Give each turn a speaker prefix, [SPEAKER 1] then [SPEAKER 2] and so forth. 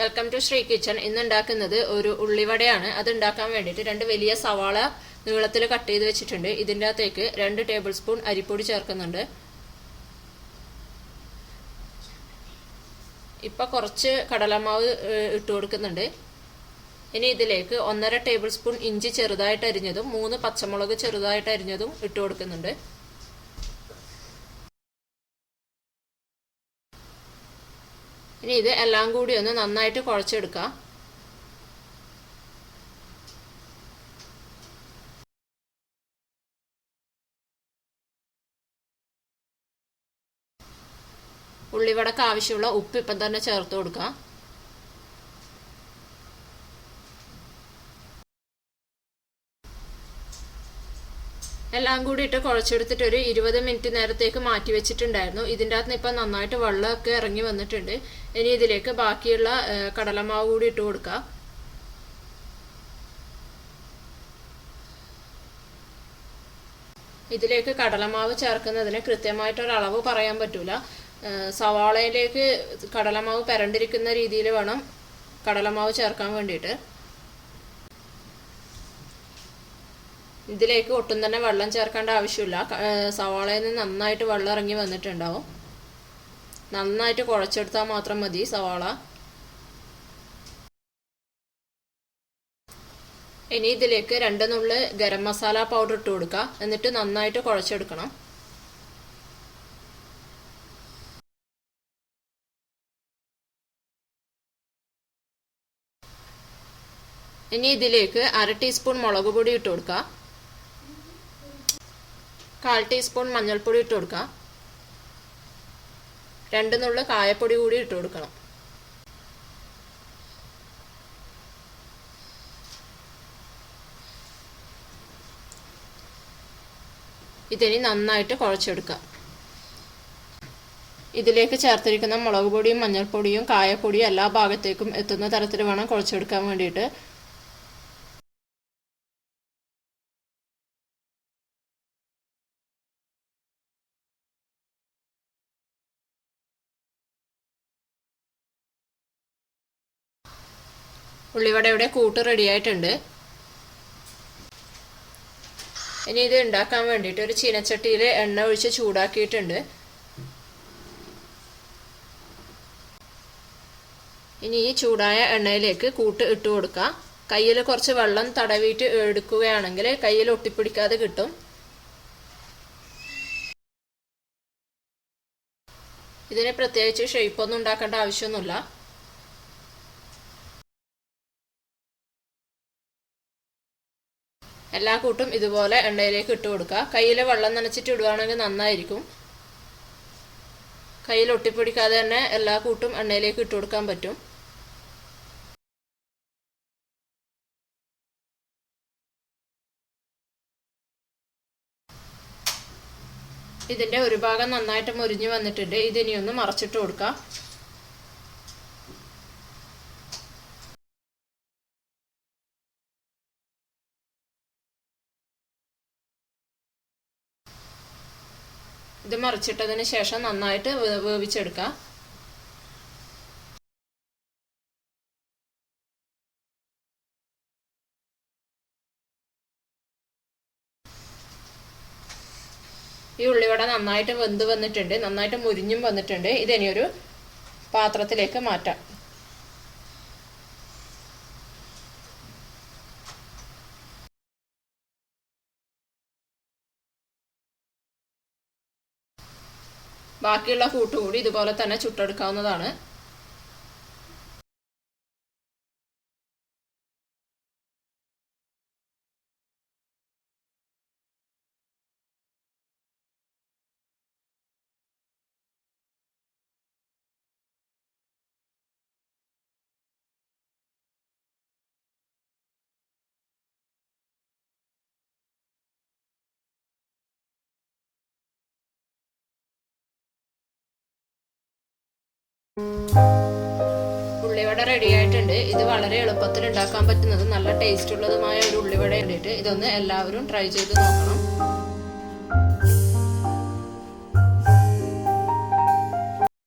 [SPEAKER 1] Welcome to Shri kitchen ഇന്ന് ഉണ്ടാക്കുന്നത് ഒരു ഉള്ളിവടയാണ്. അത് ഉണ്ടാക്കാൻ വേണ്ടിയിട്ട് രണ്ട് വലിയ സവാള നീളത്തിൽ കട്ട് ചെയ്ത് വെച്ചിട്ടുണ്ട്. ഇതിന്റെ അകത്തേക്ക് രണ്ട് ടേബിൾ സ്പൂൺ അരിപ്പൊടി ചേർക്കുന്നുണ്ട്. ഇപ്പം കുറച്ച് കടലമാവ് ഇട്ട് കൊടുക്കുന്നുണ്ട്. ഇനി ഇതിലേക്ക് ഒന്നര ടേബിൾ സ്പൂൺ ഇഞ്ചി ചെറുതായിട്ട് അരിഞ്ഞതും മൂന്ന് പച്ചമുളക് ചെറുതായിട്ട് അരിഞ്ഞതും ഇട്ട് കൊടുക്കുന്നുണ്ട്. ഇനി ഇത് എല്ലാം കൂടി ഒന്ന് നന്നായിട്ട് കുഴച്ചെടുക്കാം. ഉള്ളിവടക്ക് ആവശ്യമുള്ള ഉപ്പ് ഇപ്പം തന്നെ ചേർത്ത് കൊടുക്കാം. എല്ലാം കൂടി ഇട്ട് കുഴച്ചെടുത്തിട്ട് ഒരു ഇരുപത് മിനിറ്റ് നേരത്തേക്ക് മാറ്റി വെച്ചിട്ടുണ്ടായിരുന്നു. ഇതിന്റെ അകത്ത് ഇപ്പം നന്നായിട്ട് വെള്ളമൊക്കെ ഇറങ്ങി വന്നിട്ടുണ്ട്. ഇനി ഇതിലേക്ക് ബാക്കിയുള്ള കടലമാവ് കൂടി ഇട്ട് കൊടുക്കുക ഇതിലേക്ക് കടലമാവ് ചേർക്കുന്നതിന് കൃത്യമായിട്ടൊരളവ് പറയാൻ പറ്റൂല. സവാളയിലേക്ക് കടലമാവ് പരണ്ടിരിക്കുന്ന രീതിയിൽ വേണം കടലമാവ് ചേർക്കാൻ വേണ്ടിയിട്ട്. ഇതിലേക്ക് ഒട്ടും തന്നെ വെള്ളം ചേർക്കേണ്ട ആവശ്യമില്ല. സവാളയിൽ നിന്ന് നന്നായിട്ട് വെള്ളം ഇറങ്ങി വന്നിട്ടുണ്ടാവും. നന്നായിട്ട് കുഴച്ചെടുത്താൽ മാത്രം മതി സവാള. ഇനി ഇതിലേക്ക് രണ്ട് നുള്ള് ഗരം മസാല പൗഡർ ഇട്ട് കൊടുക്കുക എന്നിട്ട് നന്നായിട്ട് കുഴച്ചെടുക്കണം. ഇനി ഇതിലേക്ക് അര ടീസ്പൂൺ മുളക് പൊടി ഇട്ട് കൊടുക്കുക കാൽ ടീസ്പൂൺ മഞ്ഞൾപ്പൊടി ഇട്ട് കൊടുക്കുക. രണ്ട് നുള്ളു കായപ്പൊടി കൂടി ഇട്ട് കൊടുക്കണം. ഇതിനി നന്നായിട്ട് കുഴച്ചെടുക്കുക. ഇതിലേക്ക് ചേർത്തിരിക്കുന്ന മുളക് പൊടിയും മഞ്ഞൾപ്പൊടിയും കായപ്പൊടിയും എല്ലാ ഭാഗത്തേക്കും എത്തുന്ന തരത്തിൽ വേണം കുഴച്ചെടുക്കാൻ വേണ്ടിയിട്ട്. ഉള്ളിവടയുടെ കൂട്ട് റെഡി ആയിട്ടുണ്ട് ഇനി ഇത് ഉണ്ടാക്കാൻ വേണ്ടിയിട്ട് ഒരു ചീനച്ചട്ടിയിൽ എണ്ണ ഒഴിച്ച് ചൂടാക്കിയിട്ടുണ്ട്. ഇനി ഈ ചൂടായ എണ്ണയിലേക്ക് കൂട്ട് ഇട്ട് കൊടുക്കുക കയ്യിൽ കുറച്ച് വെള്ളം തടവിയിട്ട് എടുക്കുകയാണെങ്കിൽ കയ്യിൽ ഒട്ടിപ്പിടിക്കാതെ കിട്ടും. ഇതിന് പ്രത്യേകിച്ച് ഷേപ്പൊന്നും ഉണ്ടാക്കേണ്ട ആവശ്യമൊന്നുമില്ല. എല്ലാ കൂട്ടും ഇതുപോലെ എണ്ണയിലേക്ക് ഇട്ട് കൊടുക്കുക. കയ്യിൽ വെള്ളം നനച്ചിട്ട് ഇടുകയാണെങ്കിൽ നന്നായിരിക്കും. കയ്യിൽ ഒട്ടിപ്പിടിക്കാതെ തന്നെ എല്ലാ കൂട്ടും എണ്ണയിലേക്ക് ഇട്ട് കൊടുക്കാൻ പറ്റും. ഇതിന്റെ ഒരു ഭാഗം നന്നായിട്ട് മുരിഞ്ഞു വന്നിട്ടുണ്ട്. ഇതിനിയൊന്ന് മറച്ചിട്ട് കൊടുക്കാം. ഇത് മറിച്ചിട്ടതിന് ശേഷം നന്നായിട്ട് വേവിച്ചെടുക്കുക വേവിച്ചെടുക്കാം. ഈ ഉള്ളിവട നന്നായിട്ട് വെന്ത് വന്നിട്ടുണ്ട്. നന്നായിട്ട് മുരിഞ്ഞും വന്നിട്ടുണ്ട്. ഇതിനി ഒരു പാത്രത്തിലേക്ക് മാറ്റാം. ബാക്കിയുള്ള കൂട്ടുകൂടി ഇതുപോലെ തന്നെ ചുട്ടെടുക്കാവുന്നതാണ്. ഉള്ളിവട റെഡി ആയിട്ടുണ്ട്. ഇത് വളരെ എളുപ്പത്തിൽ ഉണ്ടാക്കാൻ പറ്റുന്നത് നല്ല ടേസ്റ്റ് ഉള്ളതുമായ ഒരു ഉള്ളിവട വേണ്ടിയിട്ട് ഇതൊന്ന് എല്ലാവരും ട്രൈ ചെയ്ത് നോക്കണം.